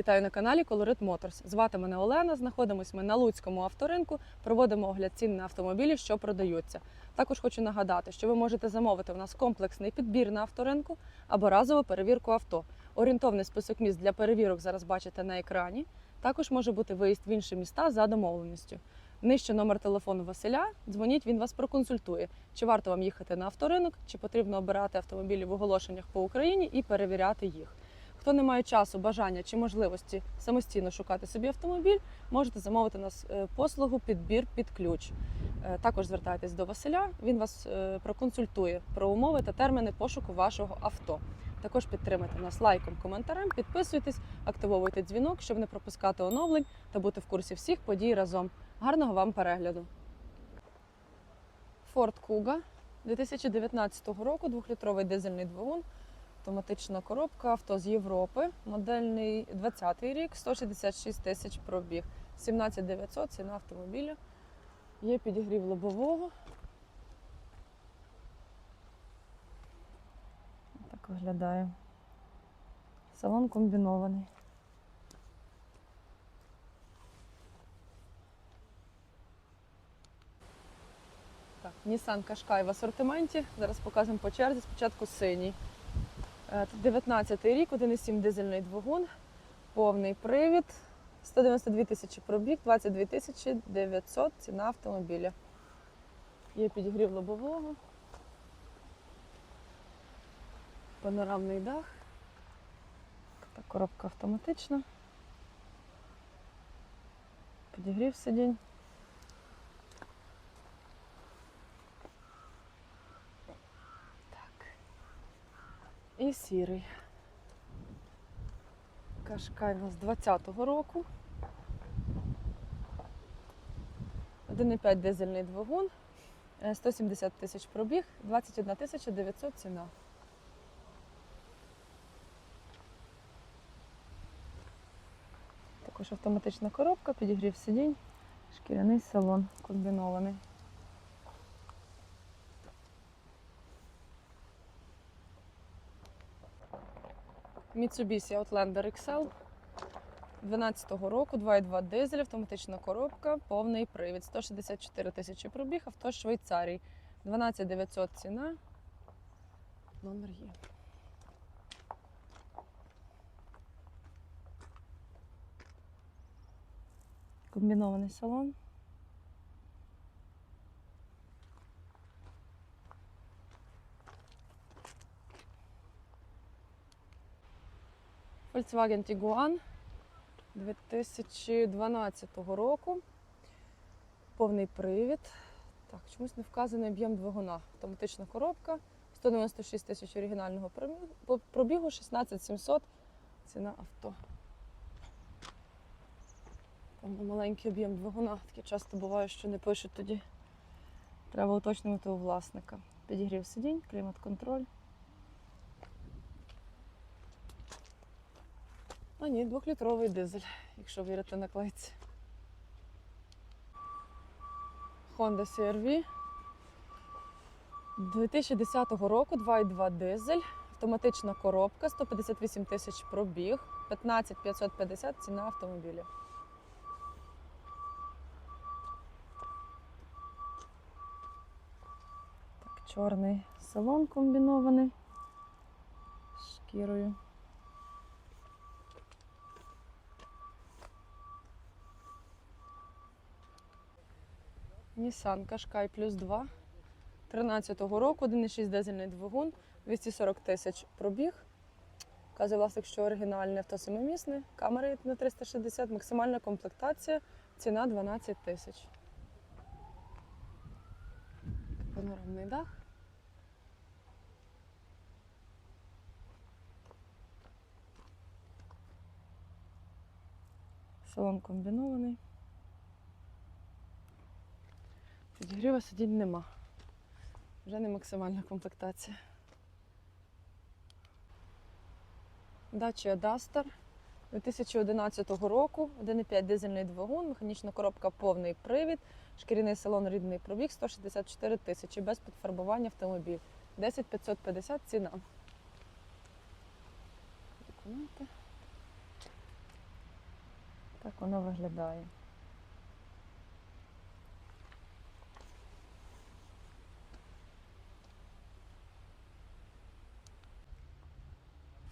Вітаю на каналі Colorit Motors. Звати мене Олена. Знаходимось ми на Луцькому авторинку. Проводимо огляд цін на автомобілі, що продаються. Також хочу нагадати, що ви можете замовити у нас комплексний підбір на авторинку або разову перевірку авто. Орієнтовний список міст для перевірок зараз бачите на екрані. Також може бути виїзд в інші міста за домовленістю. Нижче номер телефону Василя. Дзвоніть, він вас проконсультує, чи варто вам їхати на авторинок, чи потрібно обирати автомобілі в оголошеннях по Україні і перевіряти їх. Хто не має часу, бажання чи можливості самостійно шукати собі автомобіль, можете замовити нас е, послугу підбір під ключ. Е, Також звертайтесь до Василя, він вас е, проконсультує про умови та терміни пошуку вашого авто. Також підтримайте нас лайком, коментарем, підписуйтесь, активовуйте дзвінок, щоб не пропускати оновлень та бути в курсі всіх подій разом. Гарного вам перегляду! Ford Kuga 2019 року, двохлітровий дизельний двигун, автоматична коробка, авто з Європи, модельний 20-й рік, 166 тисяч пробіг, 17 900 ціна автомобіля. Є підігрів лобового. Так виглядає. Салон комбінований. Так, Nissan Qashqai в асортименті. Зараз показуємо по черзі. Спочатку синій. Е, тут 19 рік, 1,7 дизельний двигун, повний привід, 192 тисячі пробіг, 22 тисячі 900 ціна автомобіля. Є підігрів лобового, панорамний дах. Коробка автоматична. Підігрів сидінь. І сірий. Кашкай у нас 20-го року. 1,5 дизельний двигун, е, 170 тисяч пробіг, 21 тисяча 900 ціна. Також автоматична коробка, підігрів сидінь, шкіряний салон комбінований. Mitsubishi Outlander XL 12-го року, 2,2 дизель, автоматична коробка, повний привід, 164 тисячі пробіг, авто Швейцарії. 12 900 ціна. Номер є. Комбінований салон. Volkswagen Tiguan 2012 року. Повний привід. Так, чомусь не вказаний об'єм двигуна. Автоматична коробка. 196 тисяч оригінального пробігу- пробігу, 16 700 ціна авто. Там маленький об'єм двигуна. Таке часто буває, що не пишуть тоді. Треба уточнювати у власника. Підігрів сидінь, клімат-контроль. А ні, двохлітровий дизель, якщо вірити наклейці. Honda CR-V 2010 року 2,2 дизель, автоматична коробка, 158 тисяч пробіг, 15 550 ціна автомобіля. Так, чорний салон комбінований шкірою. Nissan Qashqai плюс 2 13-го року, 1,6 дизельний двигун, 240 тисяч пробіг. Каже власник, що оригінальне авто семимісне, камери на 360, максимальна комплектація, ціна 12 тисяч. Панорамний дах. Салон комбінований. Підігріва сидінь нема. Вже не максимальна комплектація. Dacia Duster 2011 року, 1,5 дизельний двигун, механічна коробка повний привід, шкіряний салон рідний пробіг 164 тисячі без підфарбування автомобіль. 10 550 ціна. Документи. Так воно виглядає.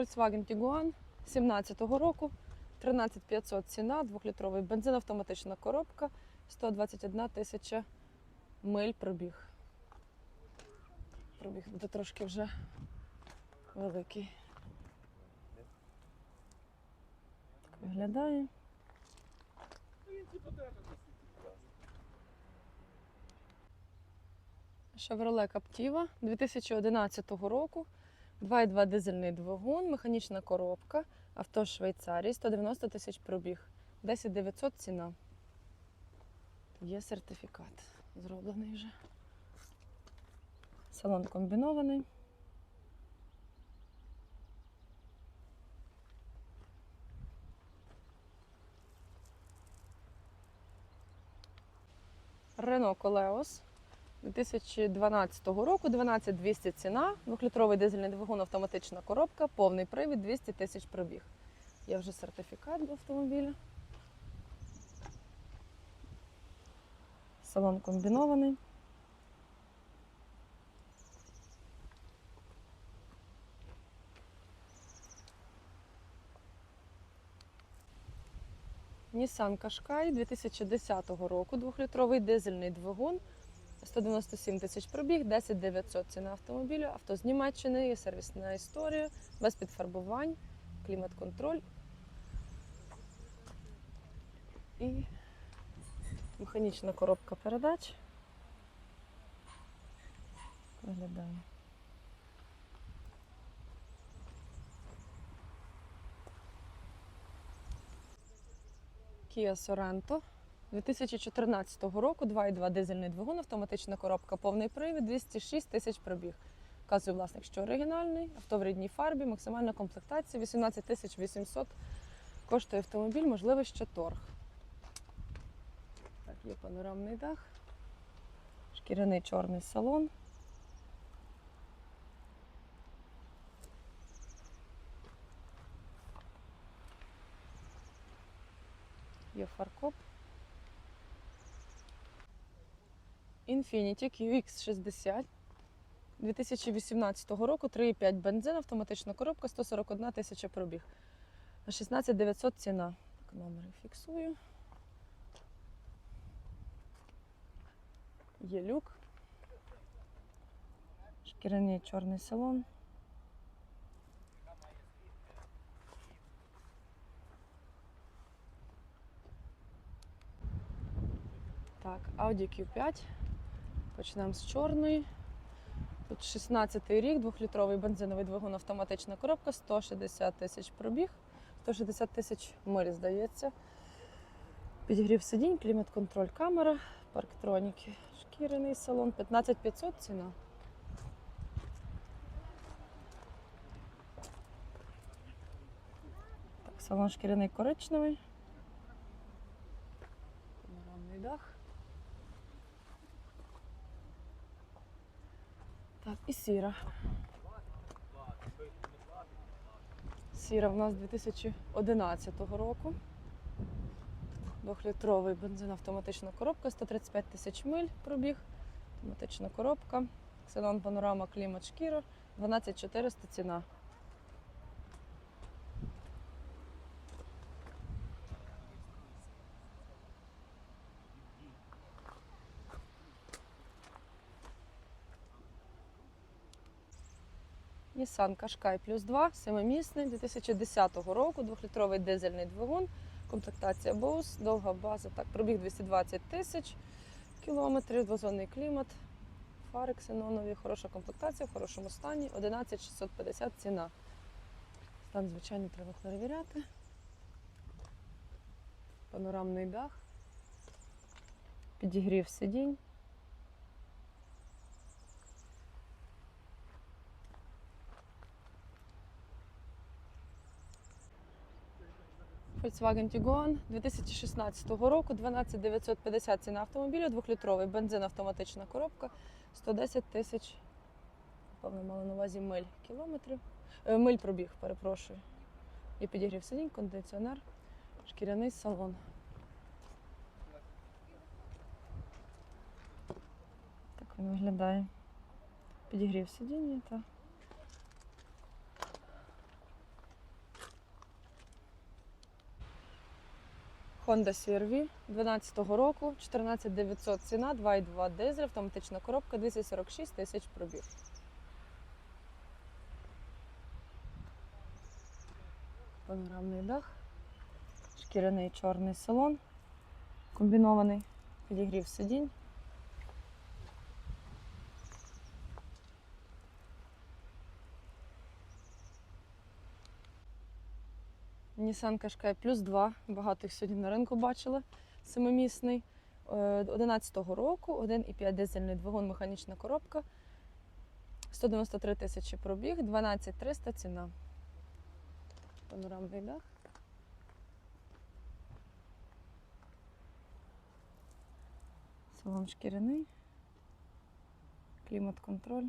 Volkswagen Tiguan 17-го року, 13500 ціна, 2-літровий бензин, автоматична коробка, 121 тисяча миль пробіг. Пробіг буде трошки вже великий. Так виглядає. Chevrolet Captiva 2011 року. 2,2 дизельний двигун, механічна коробка, авто Швейцарії, 190 тисяч пробіг, 10 900 ціна. Є сертифікат. Зроблений вже. Салон комбінований. Renault Koleos 2012 року, 12200 ціна, 2-літровий дизельний двигун, автоматична коробка, повний привід, 200 тисяч пробіг. Є вже сертифікат до автомобіля. Салон комбінований. Nissan Qashqai 2010 року, 2-літровий дизельний двигун, 197 тисяч пробіг, 10 900 ціна автомобілю, авто з Німеччини, є сервісна історія, без підфарбувань, клімат-контроль і механічна коробка передач. Виглядає. Kia Sorento 2014 року, 2,2 дизельний двигун, автоматична коробка, повний привід, 206 тисяч пробіг. Вказує власник, що оригінальний, авто в рідній фарбі, максимальна комплектація, 18 тисяч 800 коштує автомобіль, можливо, ще торг. Так, є панорамний дах, шкіряний чорний салон. Є фаркоп. Infiniti QX60 2018 року 3,5 бензин, автоматична коробка, 141 тисяча пробіг. 16 900 ціна. Так, номери фіксую. Є люк. Шкіряний чорний салон. Так, Audi Q5. Почнемо з чорної. Тут 16 й рік, 2-літровий бензиновий двигун, автоматична коробка, 160 тисяч пробіг, 160 тисяч миль, здається. Підігрів сидінь, клімат-контроль, камера, парктроніки, шкіряний салон, 15 500 ціна. Так, салон шкіряний коричневий. Панорамний дах. Так, і сіра. Сіра в нас 2011 року. Двохлітровий бензин, автоматична коробка, 135 тисяч миль пробіг, автоматична коробка, ксенон панорама, клімат, шкіра, 12400 ціна. Nissan Qashqai плюс 2, семимісний, 2010 року, 2-літровий дизельний двигун, комплектація Bose, довга база, так, пробіг 220 тисяч кілометрів, двозонний клімат, фари ксенонові, хороша комплектація, в хорошому стані, 11 650 ціна. Стан, звичайно, треба перевіряти. Панорамний дах, підігрів сидінь. Volkswagen Tiguan 2016 року, 12 950 ціна автомобіля, 2-літровий бензин, автоматична коробка, 110 тисяч, напевно, мала на увазі миль кілометрів. Е, миль пробіг, перепрошую. І підігрів сидінь, кондиціонер, Шкіряний салон. Так він виглядає. Підігрів сидіння та. Honda CR-V 12 року, 14900 ціна, 2,2 дизель, автоматична коробка, 246 тисяч пробіг. Панорамний дах, шкіряний чорний салон, комбінований, підігрів сидінь. Nissan Qashqai плюс 2. Багато їх сьогодні на ринку бачили. Семимісний. 11-го року, 1,5 дизельний двигун, механічна коробка. 193 тисячі пробіг, 12 300 ціна. Панорамний дах. Салон шкіряний. Клімат-контроль.